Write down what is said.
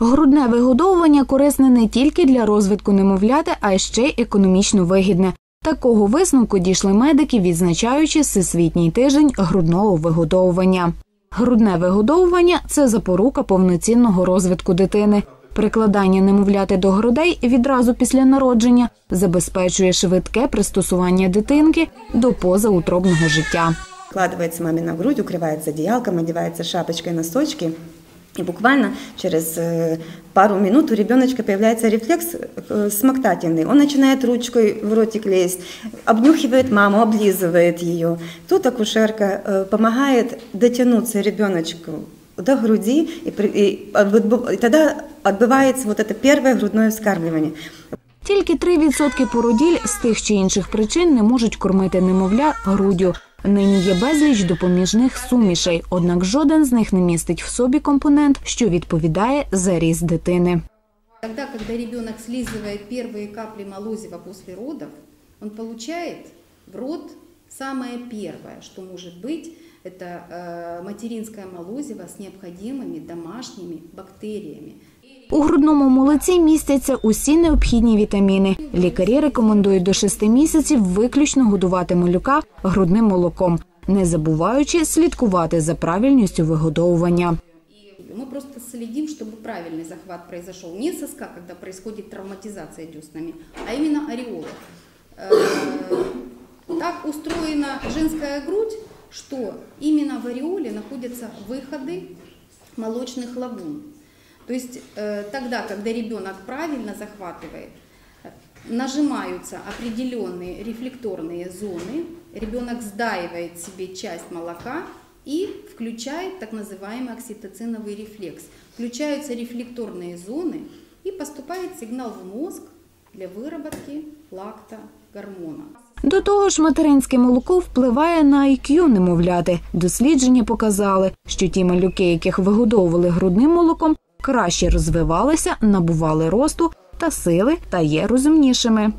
Грудне вигодовування корисне не тільки для розвитку немовляти, а й ще й економічно вигідне. Такого висновку дійшли медики, відзначаючи всесвітній тиждень грудного вигодовування. Грудне вигодовування це запорука повноцінного розвитку дитини. Прикладання немовляти до грудей відразу після народження забезпечує швидке пристосування дитинки до позаутробного життя. Вкладывается маме на грудь, укрывается одеялком, одевается шапочкой, носочки. И буквально через э, пару минут у ребеночка появляется рефлекс э, смоктательный. Он начинает ручкой в ротик лезть, обнюхивает маму, облизывает ее. Тут акушерка э, помогает дотянуться ребеночку до груди, и, при- и отбыв- и тогда отбывается вот это первое грудное вскармливание. Тільки 3% породіль з тих чи інших причин не можуть кормити немовля груддю. Нині є безліч допоміжних сумішей, однак жоден з них не містить в собі компонент, що відповідає за ріст дитини. Тогда, когда ребенок слизывает первые капли молозива после родов, он получает в рот самое первое, что может быть, это э, материнское молозиво с необходимыми домашними бактериями. У грудному молоці містяться усі необхідні вітаміни. Лікарі рекомендують до 6 місяців виключно годувати малюка грудним молоком, не забуваючи слідкувати за правильністю вигодовування. Мы просто следим, чтобы правильный захват произошел. Не соска, когда происходит травматизация дюснами, а именно ореолов. Э, Так устроена женская грудь, что именно в ореоле находятся выходы молочных лагун. То есть э, тогда, когда ребенок правильно захватывает, э, нажимаются определенные рефлекторные зоны, ребенок сдаивает себе часть молока и включает так называемый окситоциновый рефлекс. Включаются рефлекторные зоны и поступает сигнал в мозг для выработки лакта гормона. До того ж, материнське молоко впливає на IQ немовляти. Дослідження показали, що ті малюки, яких вигодовували грудним молоком, краще розвивалися, набували росту та сили та є розумнішими.